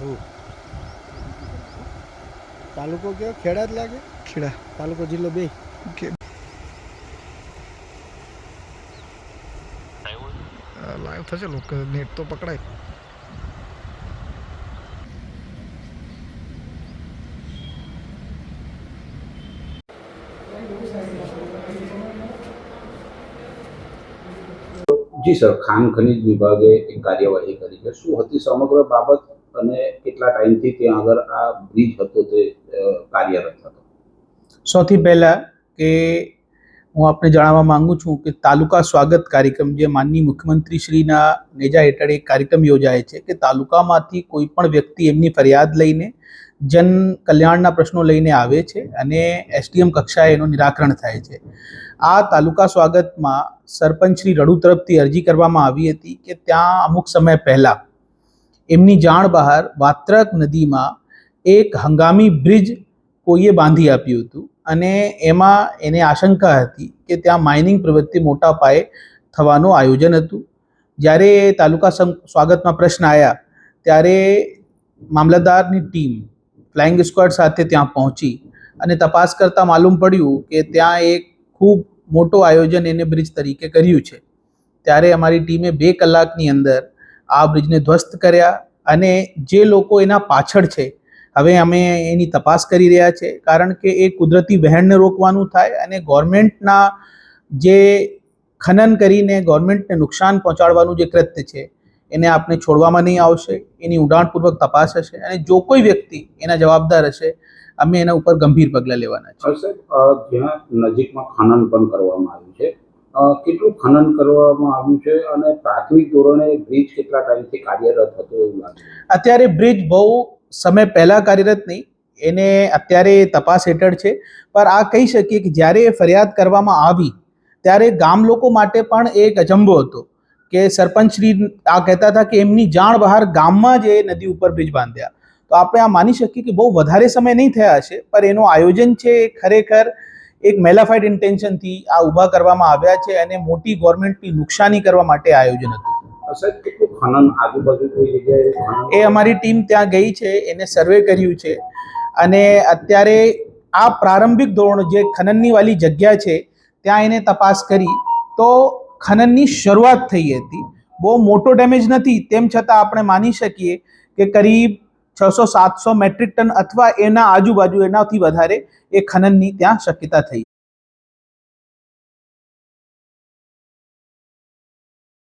હું તાલુકો કયો? ખેડા જ લાગે? ખેડા. તાલુકો જિલ્લો બે. લાઈવ થશે લોકો નેટ તો પકડાય. જી સર ખાન ખનિજ વિભાગે એક કાર્યવાહી કરી છે. શું હતી સમગ્ર બાબત? અને કેટલા ટાઈમથી ત્યાં આગળ આ બ્રિજ હતો તે કાર્યરત હતો? સૌથી પહેલાં કે હું આપને જણાવવા માંગુ છું કે તાલુકા સ્વાગત કાર્યક્રમ, જે માનની મુખ્યમંત્રી શ્રીના નેજા હેઠળ એક કાર્યક્રમ યોજાય છે કે તાલુકામાંથી કોઈ પણ વ્યક્તિ એમની ફરિયાદ લઈને જન કલ્યાણના પ્રશ્નો લઈને આવે છે અને એસડીએમ કક્ષાએ એનું નિરાકરણ થાય છે. આ તાલુકા સ્વાગતમાં સરપંચ શ્રી રડુ તરફથી અરજી કરવામાં આવી હતી કે ત્યાં અમુક સમય પહેલાં એમની જાણ બહાર વાત્રક નદીમાં એક હંગામી બ્રિજ કોઈએ બાંધી આપ્યું હતું અને એમાં એને આશંકા હતી કે ત્યાં માઇનિંગ પ્રવૃત્તિ મોટા પાયે થવાનું આયોજન હતું. જ્યારે તાલુકા સ્વાગતમાં પ્રશ્ન આવ્યા ત્યારે મામલતદારની ટીમ ફ્લાઇંગ સ્ક્વોડ સાથે ત્યાં પહોંચી અને તપાસ કરતાં માલુમ પડ્યું કે ત્યાં એક ખૂબ મોટું આયોજન એને બ્રિજ તરીકે કર્યું છે. ત્યારે અમારી ટીમે બે કલાકની અંદર આ બ્રિજને ધ્વસ્ત કર્યા અને જે લોકો એના પાછળ છે, હવે અમે એની તપાસ કરી રહ્યા છે. કારણ કે એ કુદરતી વહેણને રોકવાનું થાય અને ગવર્મેન્ટના જે ખનન કરીને ગવર્મેન્ટને નુકસાન પહોંચાડવાનું જે કૃત્ય છે, એને આપણે છોડવામાં નહીં આવશે. એની ઊંડાણપૂર્વક તપાસ હશે અને જો કોઈ વ્યક્તિ એના જવાબદાર હશે, અમે એના ઉપર ગંભીર પગલાં લેવાના છે. નજીકમાં ખનન પણ કરવામાં આવ્યું છે કેટલું ખનન કરવામાં આવ્યું છે અને પ્રાથમિક ધોરણે બ્રિજ કેટલા ટાઈમથી કાર્યરત હતો એવું લાગે અત્યારે બ્રિજ બહુ સમય પહેલાં કાર્યરત નહીં, એને અત્યારે તપાસ હેઠળ છે. પણ આ કહી શકીએ કે જ્યારે એ ફરિયાદ કરવામાં આવી, ત્યારે ગામ લોકો માટે પણ એક અજંબો હતો કે સરપંચ શ્રી આ કહેતા હતા કે એમની જાણ બહાર ગામમાં જ એ નદી ઉપર બ્રિજ બાંધ્યા. તો આપણે આ માની શકીએ કે બહુ વધારે સમય નહીં થયા હશે પણ એનું આયોજન છે એ ખરેખર એક મેલાફાઇડ ઇન્ટેન્શનથી આ ઊભા કરવામાં આવ્યા છે અને મોટી ગવર્મેન્ટની નુકસાની કરવા માટે આયોજન હતું. એ અમારી ટીમ ત્યાં ગઈ છે એને સર્વે કર્યું છે. અને અત્યારે આ પ્રારંભિક ધોરણ જે ખનનની વાલી જગ્યા છે ત્યાં એને તપાસ કરી તો ખનનની શરૂઆત થઈ હતી. બહુ મોટો ડેમેજ નથી તેમ છતાં આપણે માની શકીએ કે કરીબ છસો સાતસો મેટ્રિક ટન અથવા એના આજુબાજુ એનાથી વધારે એ ખનનની ત્યાં શક્યતા થઈ.